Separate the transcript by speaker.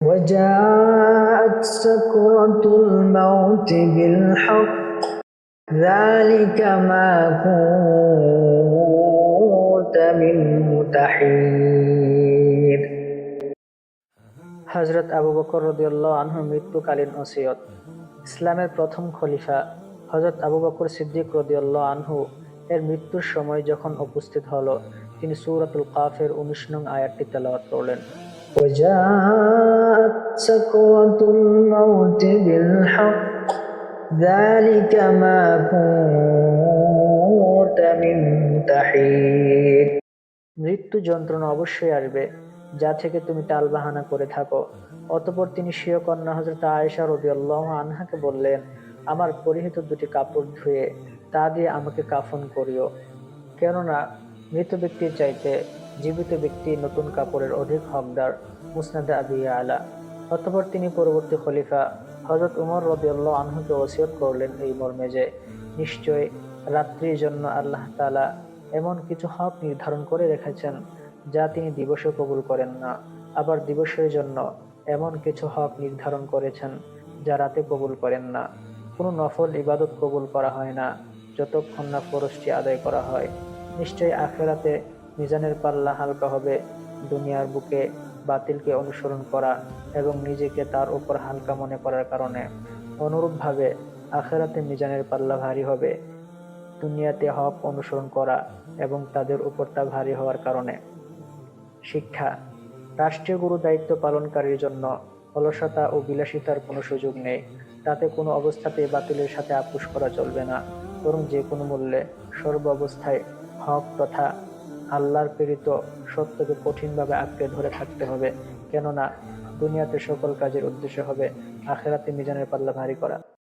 Speaker 1: وجاءت سكرة الموت بالحق ذلك ما كنت منه تحيد হজরত আবু বকর রদিয়াল্লাহ আনহু মৃত্যুকালীন ওসিয়ত ইসলামের প্রথম খলিফা হজরত আবু বকর সিদ্দিক রদিয়াল্লাহ আনহু এর মৃত্যুর সময় যখন উপস্থিত হলো তিনি সূরাতুল কাফের উনিশ নং আয়াতটি তেলাওয়াত করলেন وجاءت سكرة الموت بالحق ذلك ما كنت منه تحيد মৃত্যু যন্ত্রণা অবশ্যই আসবে যা থেকে তুমি টালবাহানা করে থাকো অতপর তিনি স্বীয় কন্যা হজরত আয়েশা রবিআল্লাহ আনহাকে বললেন আমার পরিহিত দুটি কাপড় ধুয়ে তা দিয়ে আমাকে কাফন করিও কেননা মৃত ব্যক্তির চাইতে জীবিত ব্যক্তি, নতুন কাপড়ের অধিক হকদার মুসনাদে আবি আলা। অতপর তিনি পরবর্তী খলিফা হজরত উমর রবিআল্লাহ আনহুকে ওসিয়ত করলেন এই মর্মে যে, নিশ্চয় রাত্রির জন্য আল্লাহ তাআলা এমন কিছু হক নির্ধারণ করে রেখেছেন, যা তিনি দিবসে কবুল করেন না। আবার দিবসের জন্য এমন কিছু হক নির্ধারণ করেছেন, যা রাতে কবুল করেন না। কোনো নফল ইবাদত কবুল করা হয় না, যতক্ষণ না ফরজটি আদায় করা হয়। নিশ্চয়ই আখেরাতে মিজানের পাল্লা হালকা হবে, দুনিয়ার বুকে বাতিলকে অনুসরণ করা এবং নিজেকে তার উপর হালকা মনে করার কারণে। অনুরূপভাবে, আখেরাতে মিজানের পাল্লা ভারী হবে, দুনিয়াতে হক অনুসরণ করা এবং তাদের উপর তা ভারী হওয়ার কারণে। শিক্ষা, রাষ্ট্রীয় গুরু দায়িত্ব পালনকারীর জন্য অলসতা ও বিলাসিতার কোনো সুযোগ নেই। তাতে কোনো অবস্থাতেই বাতিলের সাথে আপোষ করা চলবে না, বরং যে কোনো মূল্যে সর্ব অবস্থায় হক তথা আল্লাহর প্রেরিত সত্যকে কঠিনভাবে আঁকড়ে ধরে থাকতে হবে। কেননা, দুনিয়াতে সকল কাজের উদ্দেশ্য হবে আখেরাতে মিজানের পাল্লা ভারী করা।